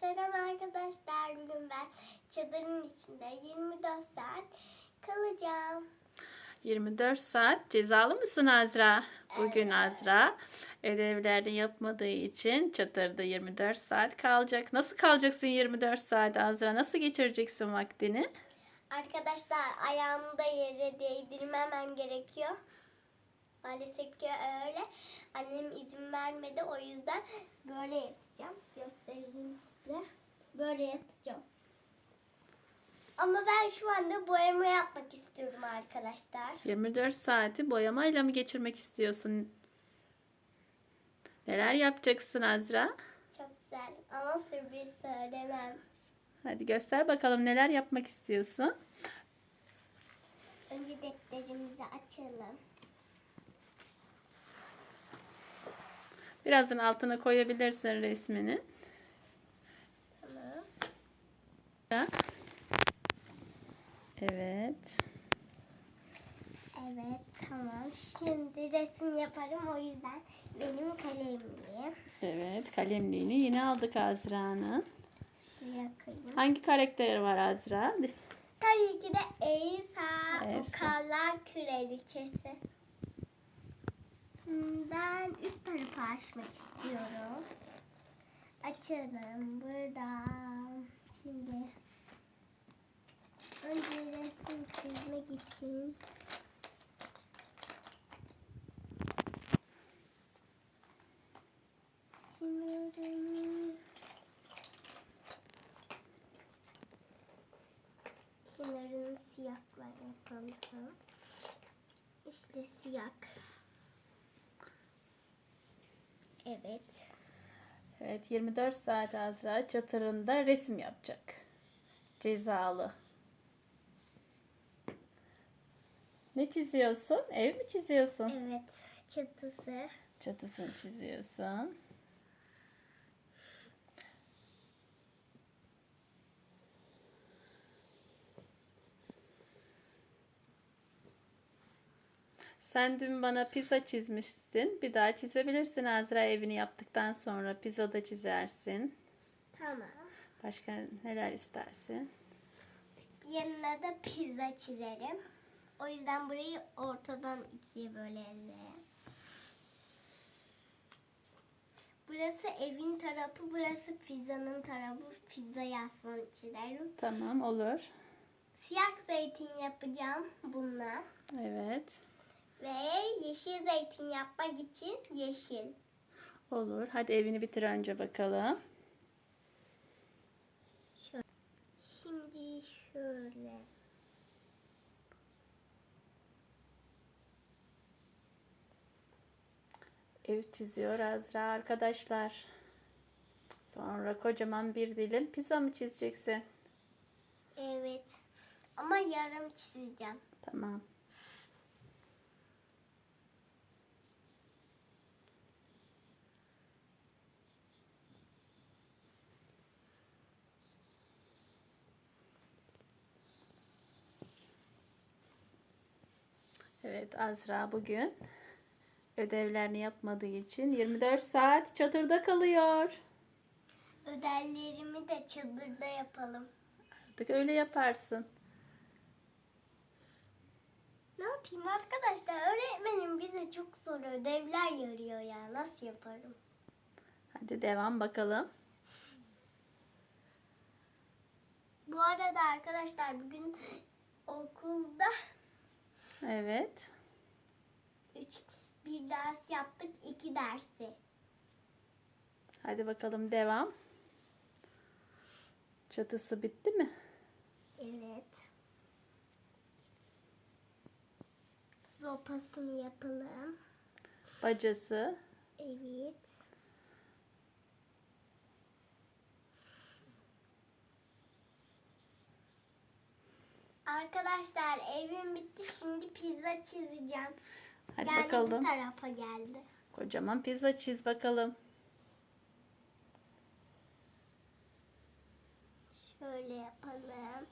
Selam arkadaşlar. Bugün ben çadırın içinde 24 saat kalacağım. 24 saat cezalı mısın Azra? Bugün Evet. Azra ödevlerini yapmadığı için çadırda 24 saat kalacak. Nasıl kalacaksın 24 saat Azra? Nasıl geçireceksin vaktini? Arkadaşlar ayağımı da yere değdirmemem gerekiyor. Maalesef ki öyle. Annem izin vermedi. O yüzden böyle yatacağım. Göstereyim size. Böyle yatacağım. Ama ben şu anda boyama yapmak istiyorum arkadaşlar. 24 saati boyamayla mı geçirmek istiyorsun? Neler yapacaksın Azra? Çok güzel ama sürpriz söylemem. Hadi göster bakalım neler yapmak istiyorsun? Önce defterimizi açalım. Birazdan altına koyabilirsin resmini. Tamam. Evet. Evet tamam. Şimdi resim yaparım o yüzden benim kalemliğim. Evet kalemliğini yine aldık Azra'nın. Şuraya koyayım. Hangi karakteri var Azra? Tabii ki de Elsa, Elsa. Okarlar Kraliçesi. Hmm, Ben üst tarafı açmak istiyorum. Açalım buradan. Şimdi. Önce resim çizmek için kenarını kenarını siyahla yapalım. İşte siyah. Evet. Evet 24 saat Azra çatırında resim yapacak. Cezalı. Ne çiziyorsun? Ev mi çiziyorsun? Evet. Çatısı. Çatısını çiziyorsun. Sen dün bana pizza çizmiştin. Bir daha çizebilirsin Azra evini yaptıktan sonra pizza da çizersin. Tamam. Başka neler istersin? Yanına da pizza çizerim. O yüzden burayı ortadan ikiye bölelim. Burası evin tarafı, burası pizzanın tarafı. Pizza yazmanı çizerim. Tamam olur. Siyah zeytin yapacağım bununla. Evet. Ve yeşil zeytin yapmak için yeşil. Olur. Hadi evini bitir önce bakalım. Şimdi şöyle. Ev çiziyor Azra arkadaşlar. Sonra kocaman bir dilim pizza mı çizeceksin? Evet. Ama yarım çizeceğim. Tamam. Evet Azra bugün ödevlerini yapmadığı için 24 saat çadırda kalıyor. Ödevlerimi de çadırda yapalım. Artık öyle yaparsın. Ne yapayım arkadaşlar? Öğretmenim bize çok zor ödevler yarıyor ya. Nasıl yaparım? Hadi devam bakalım. Bu arada arkadaşlar bugün okulda Evet. üç, bir ders yaptık. iki dersi. Hadi bakalım devam. Çatısı bitti mi? Evet. Sopasını yapalım. Bacası. Evet. Arkadaşlar evim bitti. Şimdi pizza çizeceğim. Hadi yani bakalım. bu tarafa geldi. Kocaman pizza çiz bakalım. Şöyle yapalım.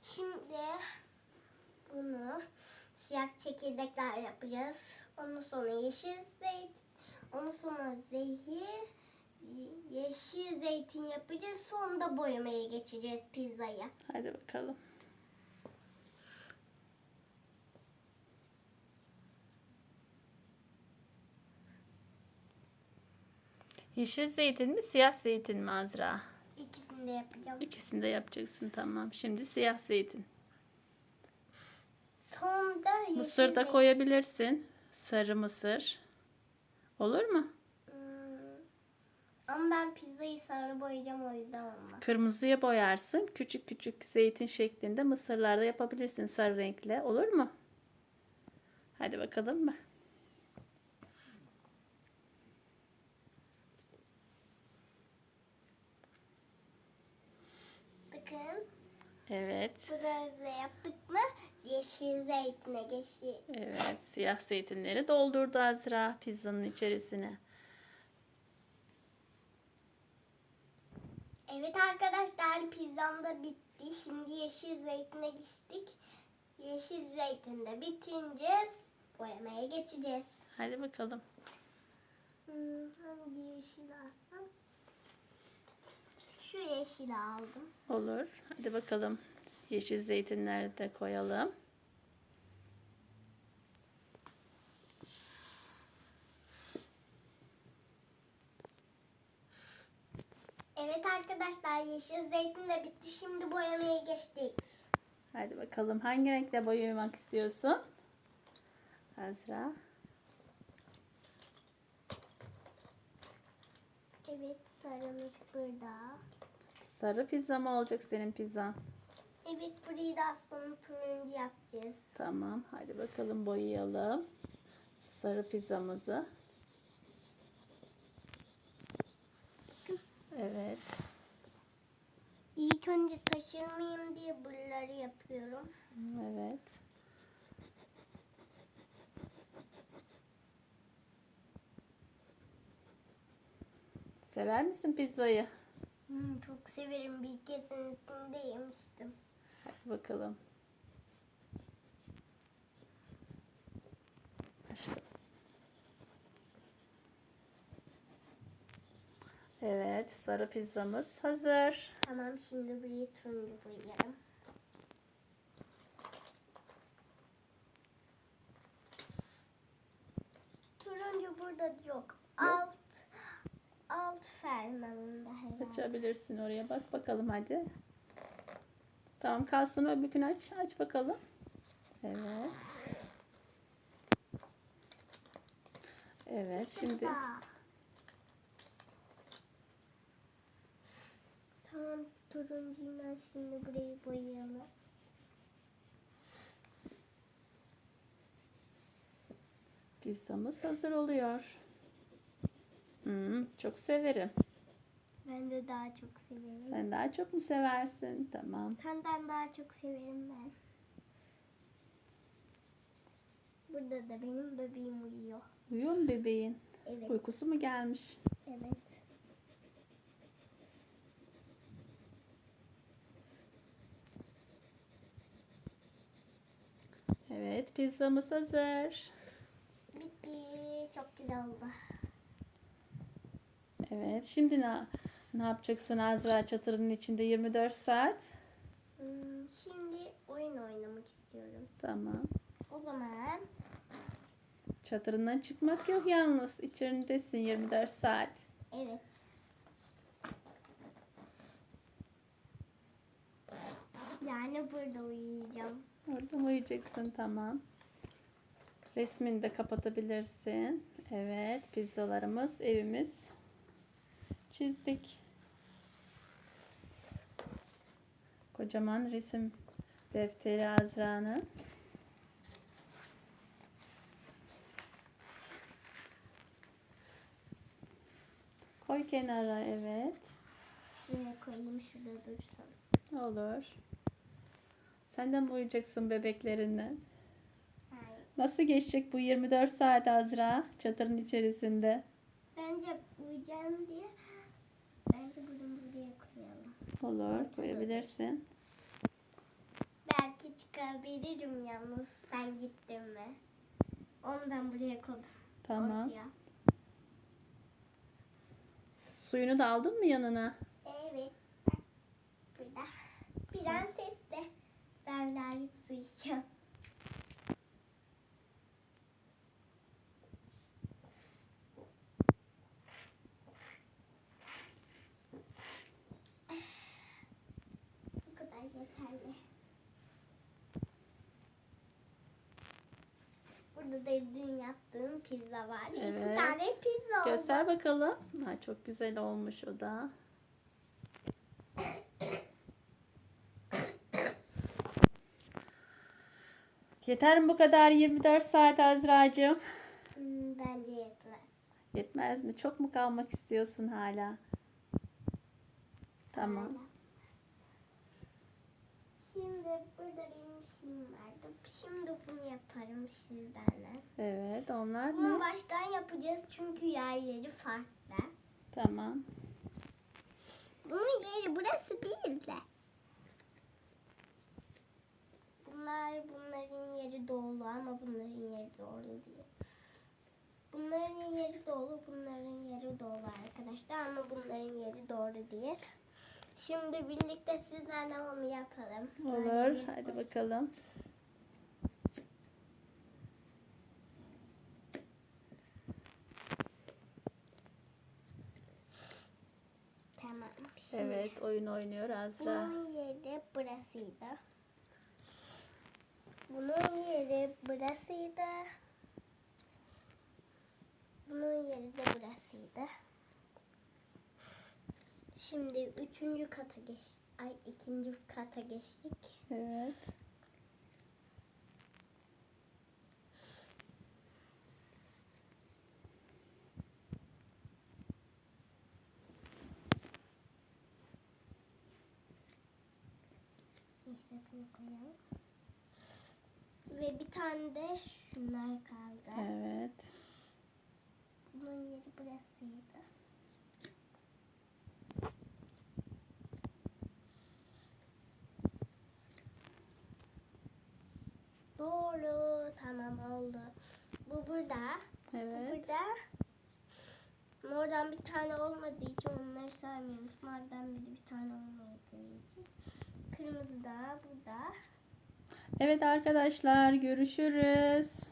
Şimdi siyah çekirdekler yapacağız. Ondan sonra yeşil zeytin. Ondan sonra zehir. Yeşil zeytin yapacağız. Sonra da boyamaya geçeceğiz pizzayı. Hadi bakalım. Yeşil zeytin mi, siyah zeytin mi Azra? İkisini de yapacağım. İkisini de yapacaksın tamam. Şimdi siyah zeytin. Sonra da yeşil Mısır da koyabilirsin. Sarı mısır. Olur mu? Hmm. Ama ben pizzayı sarı boyayacağım o yüzden olmaz. Kırmızıya boyarsın. Küçük küçük zeytin şeklinde mısırlar da yapabilirsin sarı renkle. Olur mu? Hadi bakalım mı? Bakın Evet. burada yaptık mı yeşil zeytine geçti. Evet. Siyah zeytinleri doldurdu Azra pizzanın içerisine. Evet arkadaşlar pizzam da bitti. Şimdi yeşil zeytine geçtik. Yeşil zeytin de bitince boyamaya geçeceğiz. Hadi bakalım. Hmm, hangi yeşil alsam? Şu yeşili aldım. Olur. Hadi bakalım. Yeşil zeytinleri de koyalım. Evet arkadaşlar yeşil zeytin de bitti. Şimdi boyamaya geçtik. Hadi bakalım. Hangi renkle boyamak istiyorsun? Azra. Evet sarımız burada. Sarı pizza mı olacak senin pizzan? Evet burayı da sonra turuncu yapacağız. Tamam. Hadi bakalım boyayalım. Sarı pizzamızı. Evet. İlk önce taşırmayayım diye buraları yapıyorum. Evet. Sever misin pizzayı? Hmm, çok severim. Bir kesinlikle yemiştim. Hadi bakalım. Evet, sarı pizzamız hazır. Tamam şimdi burayı turuncu boyayalım. Turuncu burada yok. Alt alt fermanında herhalde. Açabilirsin oraya bak bakalım hadi. Tamam kalsın öbürkünü aç. Aç bakalım. Evet. Evet şimdi Ben şimdi burayı boyayalım. pizzamız hazır oluyor. Hmm, çok severim. Ben de daha çok severim. Sen daha çok mu seversin? Tamam. Senden daha çok severim ben. Burada da benim bebeğim uyuyor. Uyuyor mu bebeğin? Evet. Uykusu mu gelmiş? Evet. Evet pizzamız hazır. Bitti. Çok güzel oldu. Evet şimdi ne, ne yapacaksın Azra çatırın içinde 24 saat? Hmm, şimdi oyun oynamak istiyorum. Tamam. O zaman Çatırından çıkmak yok yalnız. İçerindesin 24 saat. evet. Yani burada uyuyacağım. Orada uyuyacaksın? Tamam. Resmini de kapatabilirsin. Evet, pizzalarımız, evimiz çizdik. Kocaman resim defteri Azra'nın. Koy kenara, evet. Şuraya koyayım şurada dursun. Olur. Sen de mi uyuyacaksın bebeklerinle? Hayır. Nasıl geçecek bu 24 saat Azra çadırın içerisinde? Bence uyuyacağım diye bence bunu buraya koyalım. Olur, koyabilirsin. belki çıkabilirim yalnız sen gittin mi? Ondan buraya koydum. Tamam. Ortaya. Suyunu da aldın mı yanına? Evet. Burada. Prenses de. Ben layık su içeceğim. Bu kadar yeterli. Burada da dün yaptığım pizza var. İki Evet. tane pizza oldu. Göster bakalım. Ha, çok güzel olmuş o da. Yeter mi bu kadar 24 saat Azra'cığım? Hmm, bence yetmez. Yetmez mi? Çok mu kalmak istiyorsun hala? Tamam. Hala. Şimdi burada benim şeyim vardı. Şimdi bunu yaparım sizlerle. Evet onlar Bunu ne? baştan yapacağız çünkü yerleri farklı. Tamam. Bunun yeri burası değil de. Bunlar bunların doğulu ama bunların yeri doğru değil. Bunların yeri doğulu, bunların yeri doğulu arkadaşlar ama bunların yeri doğru değil. Şimdi birlikte sizlerle onu yapalım. Olur. Hadi koy- bakalım. Tamam. Şimdi Evet oyun oynuyor Azra. Bunun yeri burasıydı. Bunun yeri burasıydı. Bunun yeri de burasıydı. Şimdi üçüncü kata geç. Ay ikinci kata geçtik. Evet. Neyse bunu koyalım. Ve bir tane de şunlar kaldı. Evet. Bunun yeri burasıydı. Doğru. Tamam oldu. Bu burada. Bu Evet. burada. Oradan bir tane olmadığı için onları saymıyoruz. Madem biri bir tane olmadığı için. Kırmızı da burada. Evet arkadaşlar görüşürüz.